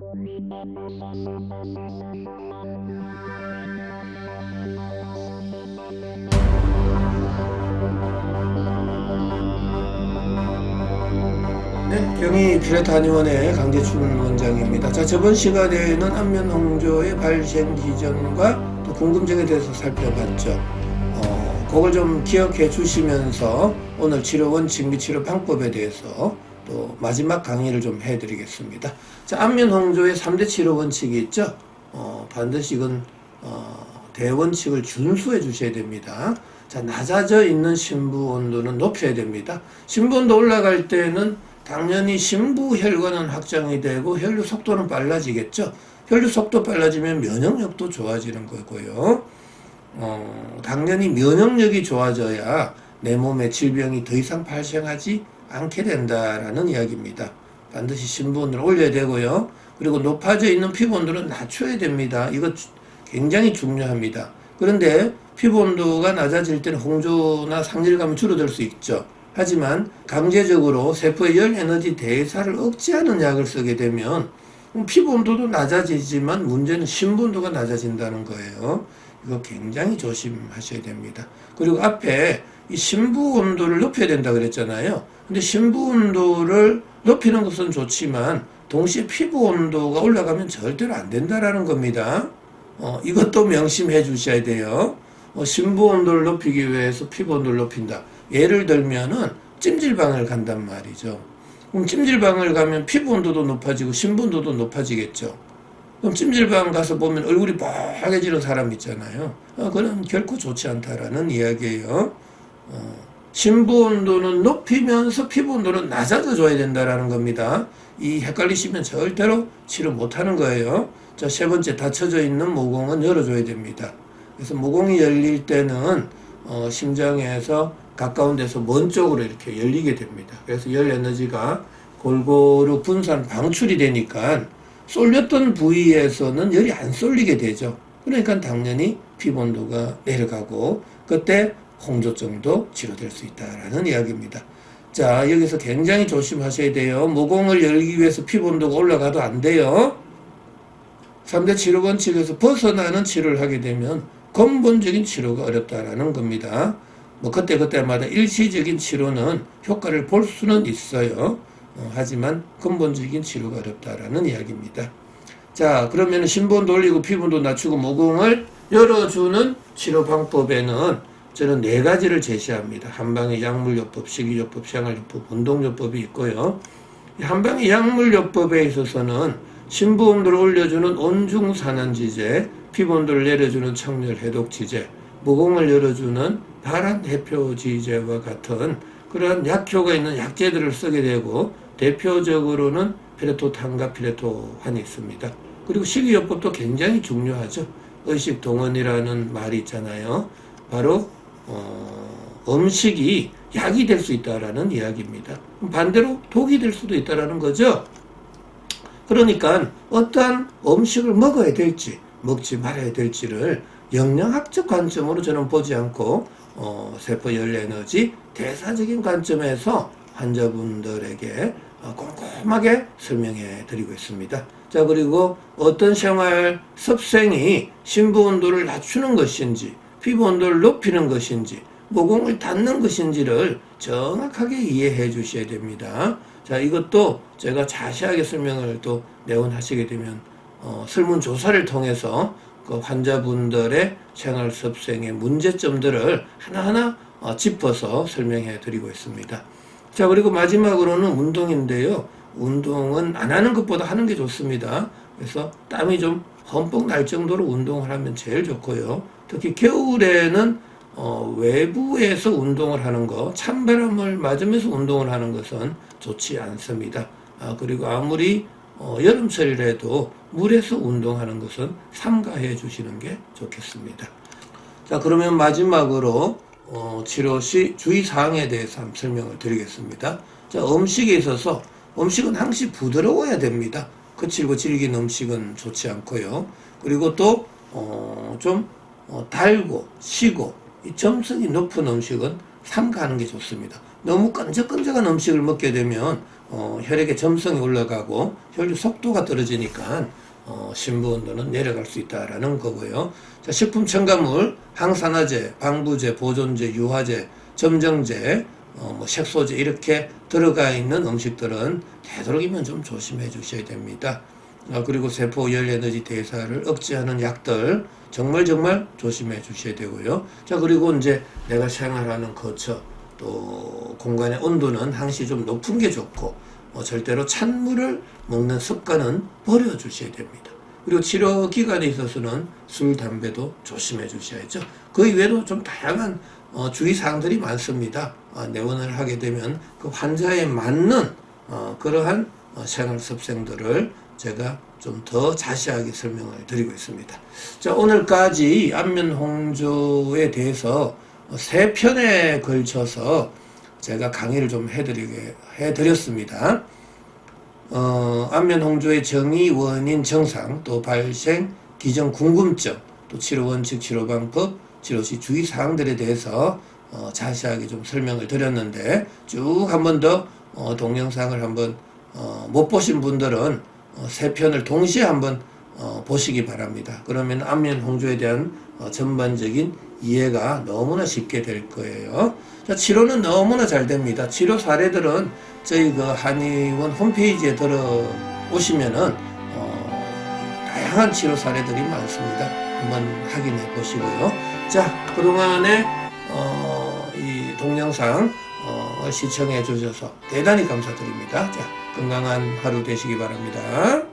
네, 경희 피레타니원의 강재춘 원장입니다. 자, 저번 시간에는 안면 홍조의 발생 기전과 또 궁금증에 대해서 살펴봤죠. 어, 그걸 좀 기억해 주시면서 오늘 치료 원칙 및 치료 방법에 대해서 또 마지막 강의를 좀 해드리겠습니다. 자, 안면 홍조의 3대 치료 원칙이 있죠. 어, 반드시 이건 어, 대원칙을 준수해 주셔야 됩니다. 자, 낮아져 있는 심부 온도는 높여야 됩니다. 심부 온도 올라갈 때는 당연히 심부 혈관은 확장이 되고 혈류 속도는 빨라지겠죠. 혈류 속도 빨라지면 면역력도 좋아지는 거고요. 어, 당연히 면역력이 좋아져야 내 몸에 질병이 더 이상 발생하지 않게 된다라는 이야기입니다. 반드시 온도를 올려야 되고요. 그리고 높아져 있는 피부 온도는 낮춰야 됩니다. 이거 주- 굉장히 중요합니다. 그런데 피부 온도가 낮아질 때는 홍조나 상질감이 줄어들 수 있죠. 하지만 강제적으로 세포의 열 에너지 대사를 억제하는 약을 쓰게 되면 피부 온도도 낮아지지만 문제는 온도가 낮아진다는 거예요. 이거 굉장히 조심하셔야 됩니다. 그리고 앞에 이 심부 온도를 높여야 된다 그랬잖아요. 근데 심부 온도를 높이는 것은 좋지만 동시에 피부 온도가 올라가면 절대로 안 된다라는 겁니다. 어, 이것도 명심해 주셔야 돼요. 어, 심부 온도를 높이기 위해서 피부 온도를 높인다. 예를 들면은 찜질방을 간단 말이죠. 그럼 찜질방을 가면 피부 온도도 높아지고 심부 온도도 높아지겠죠. 그럼 찜질방 가서 보면 얼굴이 빨개지는 사람 있잖아요. 어, 그건 결코 좋지 않다라는 이야기예요. 어, 심부 온도는 높이면서 피부 온도는 낮아져 줘야 된다라는 겁니다. 이 헷갈리시면 절대로 치료 못 하는 거예요. 자, 세 번째 닫혀져 있는 모공은 열어줘야 됩니다. 그래서 모공이 열릴 때는 어, 심장에서 가까운 데서 먼 쪽으로 이렇게 열리게 됩니다. 그래서 열 에너지가 골고루 분산 방출이 되니까 쏠렸던 부위에서는 열이 안 쏠리게 되죠. 그러니까 당연히 피부 온도가 내려가고 그때 홍조증도 치료될 수 있다라는 이야기입니다. 자, 여기서 굉장히 조심하셔야 돼요. 모공을 열기 위해서 피부 온도가 올라가도 안 돼요. 3대 치료 원칙에서 벗어나는 치료를 하게 되면 근본적인 치료가 어렵다라는 겁니다. 뭐 그때그때마다 일시적인 치료는 효과를 볼 수는 있어요. 어, 하지만 근본적인 치료가 어렵다라는 이야기입니다. 자, 그러면 신분도 올리고 피부도 낮추고 모공을 열어주는 치료 방법에는 저는 네 가지를 제시합니다. 한방의 약물요법, 식이요법, 생활요법, 운동요법이 있고요. 이 한방의 약물요법에 있어서는 신부 온도를 올려주는 온중산안지제, 피부 온도를 내려주는 청열 해독지제, 모공을 열어주는 발한 대표지제와 같은 그러한 약효가 있는 약제들을 쓰게 되고 대표적으로는 피레토탄과 피레토환이 있습니다. 그리고 식이요법도 굉장히 중요하죠. 의식 동원이라는 말이 있잖아요. 바로 어, 음식이 약이 될 수 있다라는 이야기입니다. 반대로 독이 될 수도 있다라는 거죠. 그러니까 어떠한 음식을 먹어야 될지 먹지 말아야 될지를 영양학적 관점으로 저는 보지 않고 어, 세포 열 에너지 대사적인 관점에서 환자분들에게 어, 꼼꼼하게 설명해 드리고 있습니다. 자 그리고 어떤 생활 습생이 심부 온도를 낮추는 것인지 피부 온도를 높이는 것인지 모공을 닫는 것인지를 정확하게 이해해 주셔야 됩니다. 자, 이것도 제가 자세하게 설명을 또 내원하시게 되면 어, 설문조사를 통해서 그 환자분들의 생활 습생의 문제점들을 하나하나 어, 짚어서 설명해 드리고 있습니다. 자, 그리고 마지막으로는 운동인데요. 운동은 안 하는 것보다 하는 게 좋습니다. 그래서 땀이 좀 흠뻑 날 정도로 운동을 하면 제일 좋고요. 특히 겨울에는 어, 외부에서 운동을 하는 거, 찬바람을 맞으면서 운동을 하는 것은 좋지 않습니다. 아, 그리고 아무리 어, 여름철이라도 물에서 운동하는 것은 삼가해 주시는 게 좋겠습니다. 자, 그러면 마지막으로 어, 치료 시 주의사항에 대해서 설명을 드리겠습니다. 자, 음식에 있어서 음식은 항시 부드러워야 됩니다. 거칠고 질긴 음식은 좋지 않고요. 그리고 또, 어, 좀, 어, 달고, 시고, 이 점성이 높은 음식은 삼가하는 게 좋습니다. 너무 끈적끈적한 음식을 먹게 되면 어, 혈액의 점성이 올라가고 혈류 속도가 떨어지니까 어, 심부 온도는 내려갈 수 있다라는 거고요. 자, 식품 첨가물, 항산화제, 방부제, 보존제, 유화제, 점정제, 어, 뭐 색소제 이렇게 들어가 있는 음식들은 되도록이면 좀 조심해 주셔야 됩니다. 아, 그리고 세포 열 에너지 대사를 억제하는 약들 정말 정말 조심해 주셔야 되고요. 자, 그리고 이제 내가 생활하는 거처 또 공간의 온도는 항시 좀 높은 게 좋고 어, 절대로 찬물을 먹는 습관은 버려 주셔야 됩니다. 그리고 치료 기간에 있어서는 술, 담배도 조심해 주셔야죠. 그 이외에도 좀 다양한 어, 주의 사항들이 많습니다. 어, 내원을 하게 되면 그 환자에 맞는 어, 그러한 어, 생활 습생들을 제가 좀 더 자세하게 설명을 드리고 있습니다. 자, 오늘까지 안면 홍조에 대해서 어, 세 편에 걸쳐서 제가 강의를 좀 해드리게 해드렸습니다. 어, 안면 홍조의 정의, 원인, 정상, 또 발생, 기전, 궁금증, 또 치료 원칙, 치료 방법, 치료 시 주의 사항들에 대해서 어, 자세하게 좀 설명을 드렸는데 쭉 한 번 더 어, 동영상을 한번 어, 못 보신 분들은 어, 세 편을 동시에 한번 어, 보시기 바랍니다. 그러면 안면 홍조에 대한 어, 전반적인 이해가 너무나 쉽게 될 거예요. 자, 치료는 너무나 잘 됩니다. 치료 사례들은 저희 그 한의원 홈페이지에 들어오시면은 어, 다양한 치료 사례들이 많습니다. 한번 확인해 보시고요. 자, 그동안에 어, 이 동영상 어, 시청해 주셔서 대단히 감사드립니다. 자, 건강한 하루 되시기 바랍니다.